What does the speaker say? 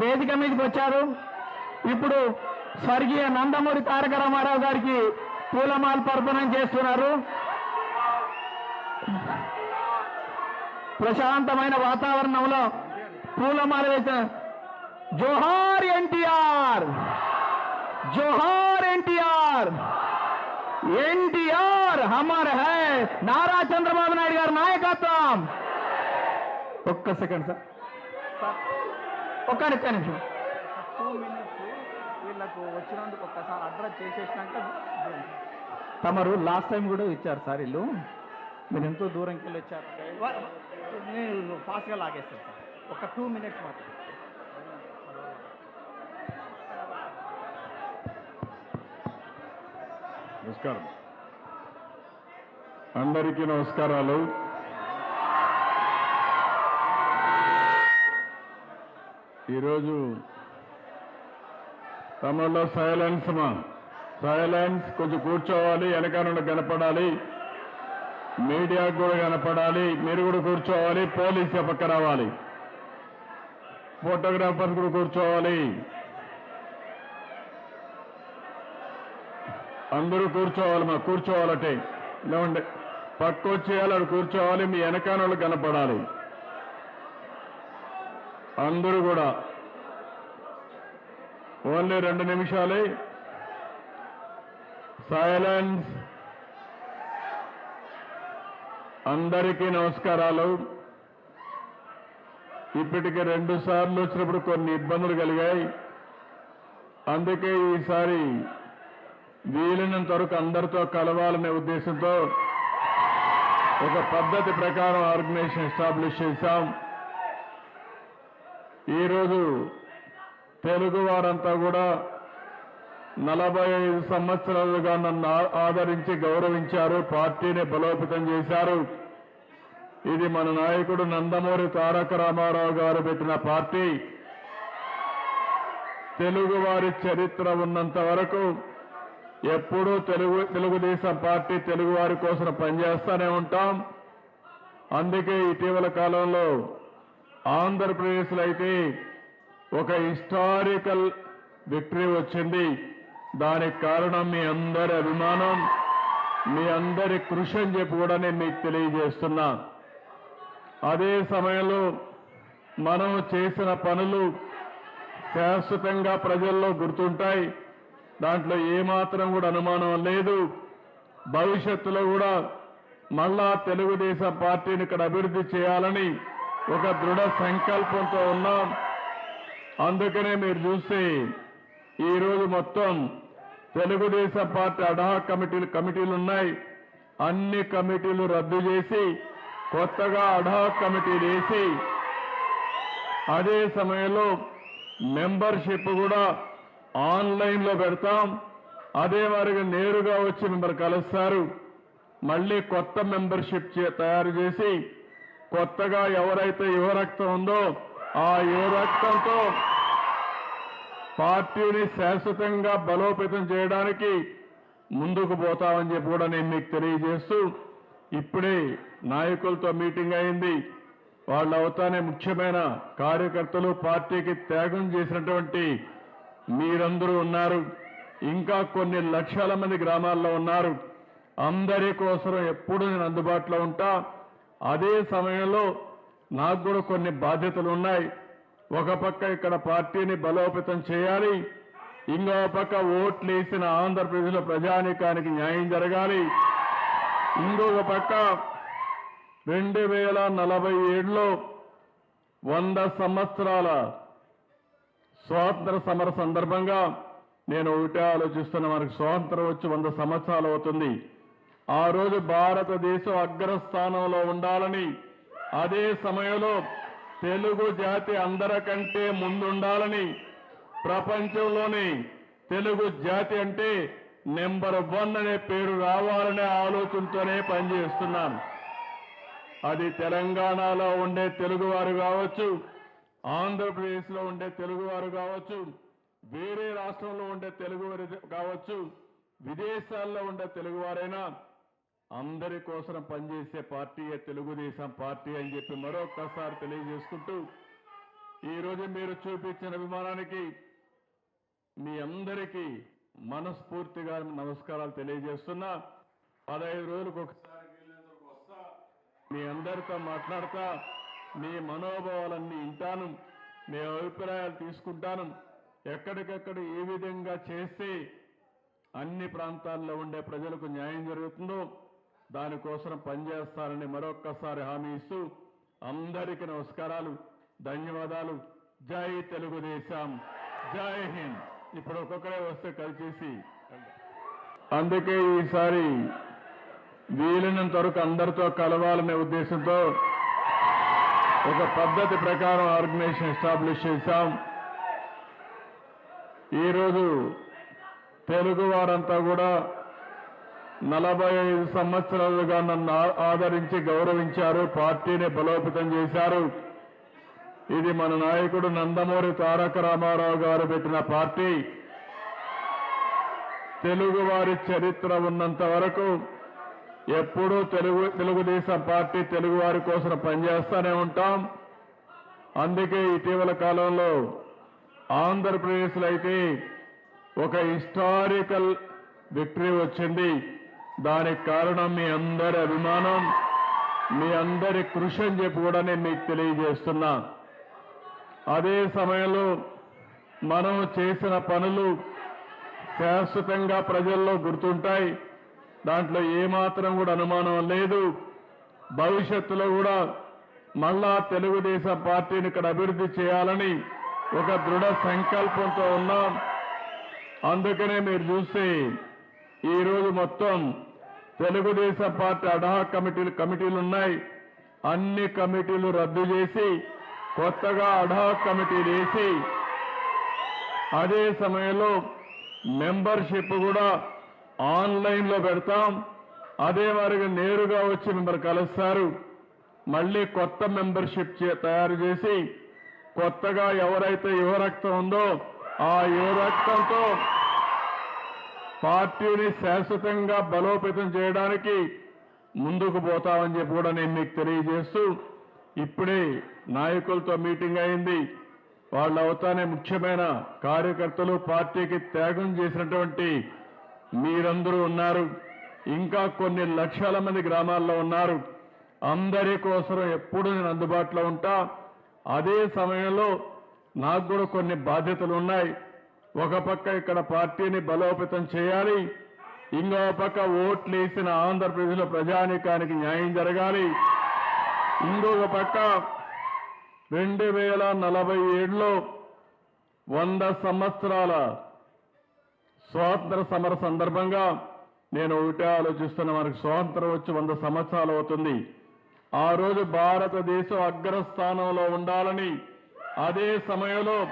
వేదిక మీదకి వచ్చారు. ఇప్పుడు స్వర్గీయ నందమూరి తారక రామారావు గారికి పూలమాల పర్పణం చేస్తున్నారు. ప్రశాంతమైన వాతావరణంలో పూలమాల వేసిన జోహార్ ఎన్టీఆర్ జోహార్ ఎన్టీఆర్ ఎన్టీఆర్ హమర్ హై. నారా చంద్రబాబు నాయుడు గారి నాయకత్వం. ఒక్క సెకండ్ సార్. ఒక్క ఒక్క నిమిషం. టూ మినిట్స్ వీళ్ళకు వచ్చినందుకు ఒక్కసారి అడ్రస్ చేసేసినాక తమరు లాస్ట్ టైం కూడా ఇచ్చారు సార్ ఇల్లు. మీరు ఎంతో దూరంకి వెళ్ళి వచ్చారు. నేను ఫాస్ట్గా లాగేస్తాను సార్. ఒక టూ మినిట్స్ మాత్రం. నమస్కారం. అందరికీ నమస్కారాలు. ఈరోజు తమలో సైలెన్స్ మా. సైలెన్స్ కొంచెం కూర్చోవాలి వెనక కనపడాలి. మీడియాకు కూడా కనపడాలి మీరు కూడా కూర్చోవాలి పోలీస్ పక్క రావాలి. ఫోటోగ్రాఫర్స్ కూడా కూర్చోవాలి. అందరూ కూర్చోవాలి మా కూర్చోవాలంటే. లేవండి పక్క వచ్చేయాలి అక్కడ కూర్చోవాలి మీ వెనకాల వాళ్ళు కనపడాలి. అందరూ కూడా. ఓన్లీ రెండు నిమిషాలే. సైలెన్స్ అందరికీ నమస్కారాలు. ఇప్పటికి రెండు సార్లు వచ్చినప్పుడు కొన్ని ఇబ్బందులు కలిగాయి. అందుకే ఈసారి వీలైనంత వరకు అందరితో కలవాలనే ఉద్దేశంతో ఒక పద్ధతి ప్రకారం ఆర్గనైజేషన్ ఎస్టాబ్లిష్ చేశాం. ఈరోజు తెలుగు వారంతా కూడా నలభై ఐదు సంవత్సరాలుగా నన్ను ఆదరించి గౌరవించారు పార్టీని బలోపేతం చేశారు. ఇది మన నాయకుడు నందమూరి తారక రామారావు గారు పెట్టిన పార్టీ. తెలుగువారి చరిత్ర ఉన్నంత వరకు ఎప్పుడూ తెలుగు తెలుగుదేశం పార్టీ తెలుగువారి కోసం పనిచేస్తూనే ఉంటాం. అందుకే ఇటీవల కాలంలో ఆంధ్రప్రదేశ్లో అయితే ఒక హిస్టారికల్ విక్టరీ వచ్చింది. దానికి కారణం మీ అందరి అభిమానం మీ అందరి కృషి అని చెప్పి కూడా నేను మీకు తెలియజేస్తున్నా. అదే సమయంలో మనం చేసిన పనులు శాశ్వతంగా ప్రజల్లో గుర్తుంటాయి. దాంట్లో ఏమాత్రం కూడా అనుమానం లేదు. భవిష్యత్తులో కూడా మళ్ళా తెలుగుదేశం పార్టీని ఇక్కడ అభివృద్ధి చేయాలని ఒక దృఢ సంకల్పంతో ఉన్నాం. అందుకనే మీరు చూస్తే ఈరోజు మొత్తం తెలుగుదేశం పార్టీ అడా కమిటీలు కమిటీలు ఉన్నాయి. అన్ని కమిటీలు రద్దు చేసి కొత్తగా అడా కమిటీలు వేసి అదే సమయంలో మెంబర్షిప్ కూడా ఆన్లైన్లో పెడతాం. అదే వారికి నేరుగా వచ్చి మిమ్మల్ని కలుస్తారు. మళ్ళీ కొత్త మెంబర్షిప్ చే- తయారు చేసి కొత్తగా ఎవరైతే యువ రక్తం ఉందో ఆ యువ రక్తంతో పార్టీని శాశ్వతంగా బలోపేతం చేయడానికి ముందుకు పోతామని చెప్పి కూడా నేను మీకు తెలియజేస్తూ ఇప్పుడే నాయకులతో మీటింగ్ అయింది. వాళ్ళు అవుతానే ముఖ్యమైన కార్యకర్తలు పార్టీకి త్యాగం చేసినటువంటి మీరందరూ ఉన్నారు. ఇంకా కొన్ని లక్షల మంది గ్రామాల్లో ఉన్నారు. అందరి కోసం ఎప్పుడు నేను అందుబాటులో ఉంటా. అదే సమయంలో నాకు కూడా కొన్ని బాధ్యతలు ఉన్నాయి. ఒక పక్క ఇక్కడ పార్టీని బలోపేతం చేయాలి. ఇంకో పక్క ఓట్లు వేసిన ఆంధ్రప్రదేశ్లో ప్రజానీకానికి న్యాయం జరగాలి. ఇంకొక పక్క రెండు వేల నలభై ఏడులో వంద సంవత్సరాల స్వాతంత్ర సమర సందర్భంగా నేను ఒకటే ఆలోచిస్తున్న మనకు స్వాతంత్రం వచ్చి వంద సంవత్సరాలు అవుతుంది. ఆ రోజు భారతదేశం అగ్రస్థానంలో ఉండాలని అదే సమయంలో తెలుగు జాతి అందరికంటే ముందుండాలని ప్రపంచంలోని తెలుగు జాతి అంటే నెంబర్ వన్ అనే పేరు రావాలనే ఆలోచనతోనే పనిచేస్తున్నాను. అది తెలంగాణలో ఉండే తెలుగువారు కావచ్చు ఆంధ్రప్రదేశ్లో ఉండే తెలుగువారు కావచ్చు వేరే రాష్ట్రంలో ఉండే తెలుగువారు కావచ్చు విదేశాల్లో ఉండే తెలుగువారైనా అందరి కోసం పనిచేసే పార్టీయే తెలుగుదేశం పార్టీ అని చెప్పి మరొక్కసారి తెలియజేసుకుంటూ ఈరోజు మీరు చూపించిన అభిమానానికి మీ అందరికీ మనస్ఫూర్తిగా నమస్కారాలు తెలియజేస్తున్నా. పదహైదు రోజులకు ఒకసారి వస్తా. మీ అందరితో మాట్లాడతా. మీ మనోభావాలన్నీ వింటాను. మీ అభిప్రాయాలు తీసుకుంటాను. ఎక్కడికెక్కడ ఏ విధంగా చేస్తే అన్ని ప్రాంతాల్లో ఉండే ప్రజలకు న్యాయం జరుగుతుందో దానికోసం పనిచేస్తానని మరొక్కసారి హామీ ఇస్తూ అందరికీ నమస్కారాలు ధన్యవాదాలు. జై తెలుగుదేశం. జై హింద్. ఇప్పుడు ఒక్కొక్కరే వస్తే కలిసేసి అందుకే ఈసారి వీలైనంత వరకు అందరితో కలవాలనే ఉద్దేశంతో ఒక పద్ధతి ప్రకారం ఆర్గనైజేషన్ ఎస్టాబ్లిష్ చేశాం. ఈరోజు తెలుగు వారంతా కూడా నలభై ఐదు సంవత్సరాలుగా నన్ను ఆదరించి గౌరవించారు పార్టీని బలోపేతం చేశారు. ఇది మన నాయకుడు నందమూరి తారక రామారావు గారు పెట్టిన పార్టీ. తెలుగు వారి చరిత్ర ఉన్నంత వరకు ఎప్పుడూ తెలుగు తెలుగుదేశం పార్టీ తెలుగు వారి కోసం పనిచేస్తూనే ఉంటాం. అందుకే ఇటీవల కాలంలో ఆంధ్రప్రదేశ్లో అయితే ఒక హిస్టారికల్ విక్టరీ వచ్చింది. దానికి కారణం మీ అందరి అభిమానం మీ అందరి కృషి అని చెప్పి కూడా నేను మీకు తెలియజేస్తున్నా. అదే సమయంలో మనం చేసిన పనులు శాశ్వతంగా ప్రజల్లో గుర్తుంటాయి. దాంట్లో ఏమాత్రం కూడా అనుమానం లేదు. భవిష్యత్తులో కూడా మళ్ళా తెలుగుదేశం పార్టీని ఇక్కడ అభివృద్ధి చేయాలని ఒక దృఢ సంకల్పంతో ఉన్నాం. అందుకనే మీరు చూస్తే ఈరోజు మొత్తం తెలుగుదేశం పార్టీ అడా కమిటీలు కమిటీలు ఉన్నాయి. అన్ని కమిటీలు రద్దు చేసి కొత్తగా అడా కమిటీలు వేసి అదే సమయంలో మెంబర్షిప్ కూడా ఆన్లైన్లో పెడతాం. అదే వారికి నేరుగా వచ్చి మిమ్మల్ని కలుస్తారు. మళ్ళీ కొత్త మెంబర్షిప్ చే- తయారు చేసి కొత్తగా ఎవరైతే యువరక్తం ఉందో ఆ యువరక్తంతో పార్టీని శాశ్వతంగా బలోపేతం చేయడానికి ముందుకు పోతామని చెప్పి కూడా నేను మీకు తెలియజేస్తూ ఇప్పుడే నాయకులతో మీటింగ్ అయింది. వాళ్ళు అవుతానే ముఖ్యమైన కార్యకర్తలు పార్టీకి త్యాగం చేసినటువంటి మీరందరూ ఉన్నారు. ఇంకా కొన్ని లక్షల మంది గ్రామాల్లో ఉన్నారు. అందరి కోసం ఎప్పుడు నేను అందుబాటులో ఉంటా. అదే సమయంలో నాకు కూడా కొన్ని బాధ్యతలు ఉన్నాయి. ఒక పక్క ఇక్కడ పార్టీని బలోపేతం చేయాలి ఇంకో పక్క ఓట్లు వేసిన ఆంధ్రప్రదేశ్లో ప్రజానీకానికి న్యాయం జరగాలి. ఇంకొక పక్క రెండు వేల నలభై ఏడులో వంద సంవత్సరాల స్వాతంత్ర సమర సందర్భంగా నేను ఒకటే ఆలోచిస్తున్న మనకు స్వాతంత్రం వచ్చి వంద సంవత్సరాలు అవుతుంది. ఆ రోజు భారతదేశం అగ్రస్థానంలో ఉండాలని అదే సమయంలో